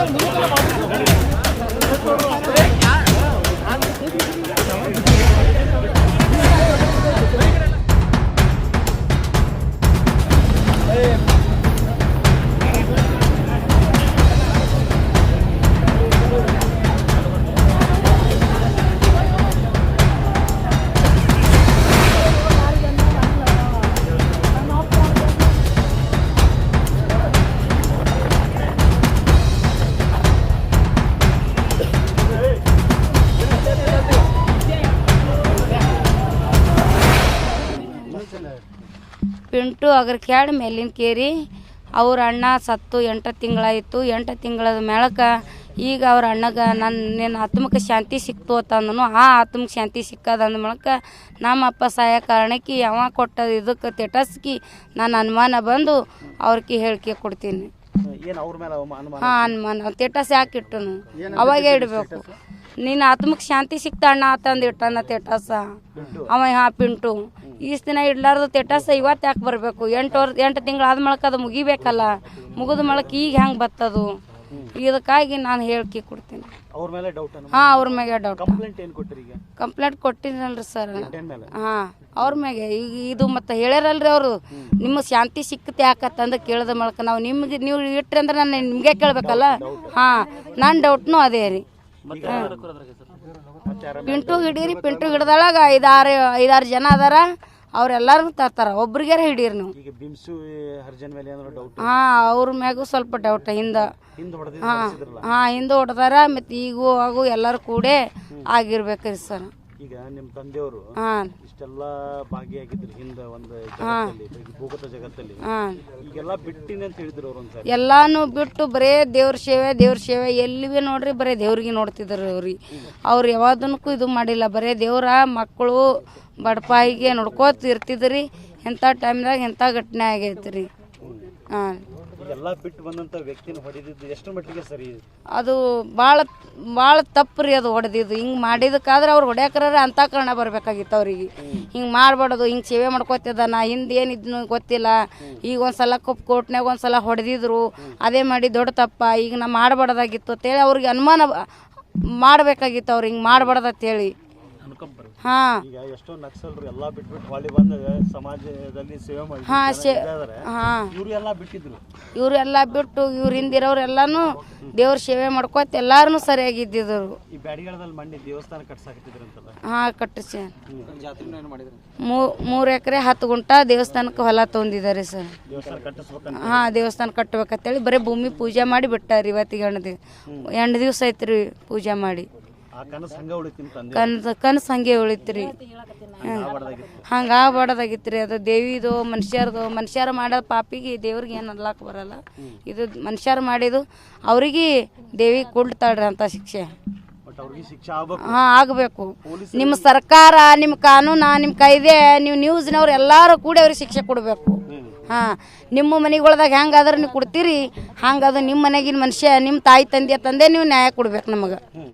아, ಪಿಂಟು ಅಗರ್ಕ್ಯಾಡ್ ಮೇಲಿನ ಕೇರಿ. ಅವ್ರ ಅಣ್ಣ ಸತ್ತು ಎಂಟು ತಿಂಗಳಾಯಿತು. ಎಂಟು ತಿಂಗಳದ ಮೇಳಕ ಈಗ ಅವ್ರ ಅಣ್ಣಗೆ ನನ್ನ ನಿನ್ನ ಆತ್ಮಕ್ಕೆ ಶಾಂತಿ ಸಿಕ್ತು ಅಂತಂದನು. ಆ ಆತ್ಮಕ್ಕೆ ಶಾಂತಿ ಸಿಕ್ಕದಂದ ಮೂಲಕ ನಮ್ಮ ಅಪ್ಪ ಸಹಾಯ ಕಾರಣಕ್ಕೆ ಯಾವ ಕೊಟ್ಟ ಇದಕ್ಕೆ ತೆಟಸ್ಕಿ ನಾನು ಅನುಮಾನ ಬಂದು ಅವ್ರಿಗೆ ಹೇಳಿಕೆ ಕೊಡ್ತೀನಿ. ಹಾಂ ಅನುಮಾನ. ತೆಟಸ್ ಯಾಕೆ ಇಟ್ಟನು? ಅವಾಗೇ ಇಡಬೇಕು. ನಿನ್ನ ಆತ್ಮಕ್ಕೆ ಶಾಂತಿ ಸಿಕ್ತ ಅಣ್ಣ ಅಂತಂದು ಇಟ್ಟಾನ ತೆಟಸ ಅವ ಹಾ ಪಿಂಟು. ಈಸ್ ದಿನ ಇಡ್ಲಾರ್ದು ತೆಟಸ ಇವತ್ತು ಯಾಕೆ ಬರಬೇಕು? ಎಂಟು ವರ್ಷ ಎಂಟು ತಿಂಗಳು ಆದ ಮೂಲಕ ಅದು ಮುಗಿಬೇಕಲ್ಲ. ಮುಗಿದ ಮಳಕ್ಕೆ ಈಗ ಹೆಂಗೆ ಬತ್ತದು? ಇದಕ್ಕಾಗಿ ನಾನು ಹೇಳಿಕೆ ಕೊಡ್ತೀನಿ. ಅವ್ರ ಮೇಲೆ ಡೌಟ್ ಅನ್ನು ಹಾಂ ಅವ್ರ ಮ್ಯಾಗೆ ಡೌಟ್ ಕಂಪ್ಲೇಂಟ್ ಏನು ಕೊಟ್ಟಿರಿ ಈಗ? ಕಂಪ್ಲೇಂಟ್ ಕೊಟ್ಟಿನಲ್ರಿ ಸರ್ ಹಾ ಹಾಂ ಅವ್ರ ಮ್ಯಾಗೆ. ಈಗ ಇದು ಮತ್ತೆ ಹೇಳ್ಯಾರಲ್ರಿ ಅವರು. ನಿಮ್ಮ ಶಾಂತಿ ಸಿಕ್ಕತ್ತೆ ಯಾಕತ್ತಂದು ಕೇಳಿದ ಮೂಲಕ ನಾವು ನಿಮ್ಗೆ ನೀವು ಇಟ್ರಿ ಅಂದ್ರೆ ನಾನು ನಿಮಗೆ ಕೇಳಬೇಕಲ್ಲ? ಹಾಂ ನನ್ನ ಡೌಟ್ನು ಅದೇ ರೀ. ಪಿಂಟು ಹಿಡೀರಿ ಪಿಂಟು ಹಿಡ್ದೊಳಗ ಐದಾರು ಐದಾರು ಜನ ಅದಾರ. ಅವ್ರೆಲ್ಲರೂ ತರ್ತಾರ. ಒಬ್ರಿಗಾರ ಹಿಡೀರಿ ನೀವು. ಈಗ ಬಿಮ್ಸು ಹರ್ಜನ್ ಮೇಲೆ ಏನಾದ್ರು ಡೌಟ್ ಹಾಂ ಅವ್ರ ಮ್ಯಾಗೂ ಸ್ವಲ್ಪ ಡೌಟ್ ಹಿಂದ. ಹಾ ಹಾ ಹಿಂದೆ ಹೊಡೆದಾರ ಮತ್ತು ಈಗೂ ಹಾಗೂ ಎಲ್ಲರೂ ಕೂಡೇ ಆಗಿರ್ಬೇಕ್ರಿ ಸರ್. ಈಗ ನಿಮ್ಮ ತಂದೆಯವರು ಹಾಂ. ಇಷ್ಟೆಲ್ಲ ಭಾಗಿಯಾಗಿದ್ರು ಹಿಂದೆ ಒಂದು ಜಗತ್ತಲ್ಲಿ ಭೂಗತ ಜಗತ್ತಲ್ಲಿ. ಈಗೆಲ್ಲ ಬಿಟ್ಟಿನಿ ಅಂತ ಹೇಳಿದ್ರು ಅವ್ರು ಒಂದ್ಸರಿ. ಎಲ್ಲಾನು ಬಿಟ್ಟು ಬರೇ ದೇವ್ರ ಸೇವೆ ದೇವ್ರ ಸೇವೆ. ಎಲ್ಲಿ ನೋಡ್ರಿ ಬರೇ ದೇವ್ರಿಗೆ ನೋಡ್ತಿದ್ರು ಅವ್ರಿ. ಅವ್ರು ಯಾವಾದನ್ಕೂ ಇದು ಮಾಡಿಲ್ಲ. ಬರೇ ದೇವ್ರ ಮಕ್ಕಳು ಬಡಪಾಯಿಗೆ ನೋಡ್ಕೋತ ಇರ್ತಿದ್ರಿ. ಎಂಥ ಟೈಮ್ದಾಗ ಎಂಥ ಘಟನೆ ಆಗೈತೆ ರೀ ಹಾಂ. ಈಗೆಲ್ಲ ಬಿಟ್ಟು ಬಂದಂತ ವ್ಯಕ್ತಿನ ಹೊಡೆದಿದ್ದು ಎಷ್ಟು ಮಟ್ಟಿಗೆ ಸರಿ ಅದು ಭಾಳ ಭಾಳ ತಪ್ಪು ರೀ ಅದು ಹೊಡೆದಿದ್ದು. ಹಿಂಗೆ ಮಾಡಿದಕ್ಕಾದ್ರೆ ಅವ್ರು ಹೊಡ್ಯಾಕ್ರ ಅಂತ ಕಾರಣ ಬರ್ಬೇಕಾಗಿತ್ತು ಅವ್ರಿಗೆ. ಹಿಂಗೆ ಮಾಡ್ಬಾರ್ದು, ಹಿಂಗೆ ಸೇವೆ ಮಾಡ್ಕೋತಿದ್ದ ನಾ, ಹಿಂದೆ ಏನಿದ್ನು ಗೊತ್ತಿಲ್ಲ. ಈಗ ಒಂದು ಸಲ ಕೊಪ್ ಕೋರ್ಟ್ನಾಗ ಒಂದು ಸಲ ಹೊಡೆದಿದ್ರು. ಅದೇ ಮಾಡಿ ದೊಡ್ಡ ತಪ್ಪ. ಈಗ ನಾ ಮಾಡ್ಬಾರ್ದಾಗಿತ್ತು ಅಂತೇಳಿ ಅವ್ರಿಗೆ ಅನುಮಾನ ಮಾಡಬೇಕಾಗಿತ್ತು ಅವ್ರು ಹಿಂಗೆ ಮಾಡಬಾರ್ದು ಅಂತೇಳಿ. ಹಾಂ. ಈಗ ಎಷ್ಟೋ ನಕ್ಸಲ್ರು ಎಲ್ಲ ಬಿಟ್ಬಿಟ್ಟು ಹೊಳ್ಳಿ ಬಂದ ಸಮಾಜದಲ್ಲಿ ಸೇವೆ ಮಾಡಿ ಹಾಂ ಶೇ ಹಾಂ. ಇವರು ಎಲ್ಲ ಬಿಟ್ಟಿದ್ರು. ಇವರೆಲ್ಲ ಬಿಟ್ಟು ಇವ್ರ ಹಿಂದಿರೋರೆಲ್ಲಾನು ದೇವ್ರ ಸೇವೆ ಮಾಡ್ಕೋತ ಎಲ್ಲಾರು ಸರಿಯಾಗಿದ್ದಿದ್ರು ಈ ಬ್ಯಾಡಿಗಳದಲ್ಲಿ ಮಣ್ಣಿ ದೇವಸ್ಥಾನ ಕಟ್ಸಾಕತ್ತಿದ್ರು ಅಂತಲ್ಲ ಹಾಂ ಕಟ್ಟಿಸಿ. ಮೂ ಮೂರು ಎಕರೆ ಹತ್ತು ಗುಂಟ ದೇವಸ್ಥಾನಕ್ಕೆ ಹೊಲ ತಗೊಂಡಿದ್ದಾರೆ ಸರ್. ದೇವಸ್ಥಾನ ಕಟ್ಟಿಸ್ಬೇಕಂತ ಹಾಂ ದೇವಸ್ಥಾನ ಕಟ್ಬೇಕಂತೇಳಿ ಬರೀ ಭೂಮಿ ಪೂಜೆ ಮಾಡಿ ಬಿಟ್ಟಾರ ಇವತ್ತಿಗೆ ಎಂಟು ದಿವ್ಸ ಎಂಟು ದಿವಸ ಐತ್ರಿ ಪೂಜೆ ಮಾಡಿ. ಕನಸು ಹಂಗ ಕನ್ಸು ಹಂಗೆ ಉಳಿತ್ರಿ. ಹಂಗ ಹಂಗೆ ಆಗ್ಬಾರ್ದಾಗಿತ್ತು ರೀ ಅದು ದೇವಿದು ಮನುಷ್ಯರದು ಮನುಷ್ಯರು ಮಾಡೋ ಪಾಪಿಗೆ ದೇವ್ರಿಗೆ ಏನು ಅನ್ಲಾಕ್ ಬರಲ್ಲ. ಇದು ಮನುಷ್ಯರು ಮಾಡಿದು ಅವ್ರಿಗೆ ದೇವಿ ಕೊಡ್ತಾಳ್ರಿ ಅಂತ ಶಿಕ್ಷೆ. ಹಾ ಆಗ್ಬೇಕು. ನಿಮ್ಮ ಸರ್ಕಾರ ನಿಮ್ಮ ಕಾನೂನು ನಿಮ್ಮ ಕಾಯ್ದೆ ನೀವು ನ್ಯೂಸ್ನವ್ರು ಎಲ್ಲರೂ ಕೂಡಿ ಅವ್ರಿಗೆ ಶಿಕ್ಷೆ ಕೊಡಬೇಕು. ಹಾಂ ನಿಮ್ಮ ಮನೆಗಳ್ದಾಗ ಹೆಂಗಾದ್ರೆ ನೀವು ಕೊಡ್ತೀರಿ. ಹಂಗದು ನಿಮ್ಮ ಮನೆಗಿನ ಮನುಷ್ಯ ನಿಮ್ಮ ತಾಯಿ ತಂದೆ ತಂದೆ ನೀವು ನ್ಯಾಯ ಕೊಡ್ಬೇಕು ನಮಗೆ.